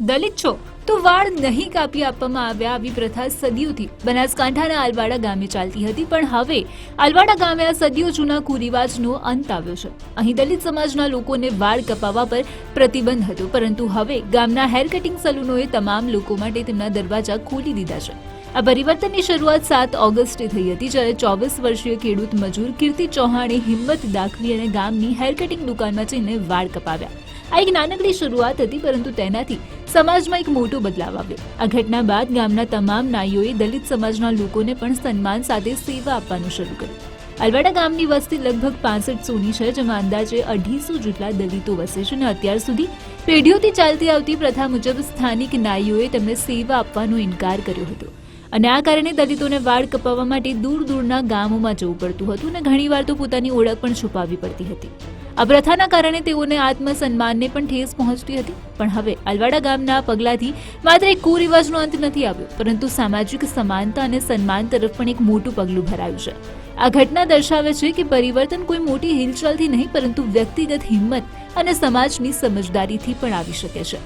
દલિત છો, તો વાળ નહીં કાપી આપવામાં આવ્યા આવી પ્રથા સદીઓથી. બનાસકાંઠાના આલવાડા ગામે ચાલતી હતી, પણ હવે આલવાડા ગામે આ સદીઓ જૂના કુરિવાજનો અંત આવ્યો છે. અહીં દલિત સમાજના લોકોને વાળ કપાવવા પર પ્રતિબંધ હતો, પરંતુ હવે ગામના હેર કટિંગ સલૂનોએ તમામ લોકો માટે તેમના દરવાજા ખોલી દીધા છે. આ પરિવર્તનની શરૂઆત સાત ઓગસ્ટે થઈ હતી, જ્યારે ચોવીસ વર્ષીય ખેડૂત મજૂર કીર્તિ ચૌહાણે હિંમત દાખવી અને ગામની હેર કટિંગ દુકાનમાં જઈને વાળ કપાવ્યા. આ એક નાનકડી શરૂઆત હતી, પરંતુ તેનાથી સમાજમાં એક મોટો બદલાવ આવ્યો. આ ઘટના બાદ ગામના તમામ નાઈઓએ દલિત સમાજના લોકોને પણ સન્માન સાથે સેવા આપવાનું શરૂ કર્યું. અલવાડા ગામની વસ્તી લગભગ પાસઠ સોની છે, જેમાં અંદાજે અઢીસો જેટલા દલિતો વસે છે અને અત્યાર સુધી પેઢીઓથી ચાલતી આવતી પ્રથા મુજબ સ્થાનિક નાઈઓએ તેમને સેવા આપવાનો ઇનકાર કર્યો હતો. અને આ કારણે દલિતોને વાળ કપાવવા માટે દૂર દૂરના ગામોમાં જવું પડતું હતું અને ઘણીવાર તો પોતાની ઓળખ પણ છુપાવવી પડતી હતી. આ પ્રથાના કારણે તેઓને આત્મસન્માનને પણ ઠેસ પહોંચતી હતી. પણ હવે અલવાડા ગામના પગલાથી માત્ર એક કુરિવાજનો અંત નથી આવ્યો, પરંતુ સામાજિક સમાનતા અને સન્માન તરફ પણ એક મોટું પગલું ભરાયું છે. આ ઘટના દર્શાવે છે કે પરિવર્તન કોઈ મોટી હિલચાલથી નહીં, પરંતુ વ્યક્તિગત હિંમત અને સમાજની સમજદારીથી પણ આવી શકે છે.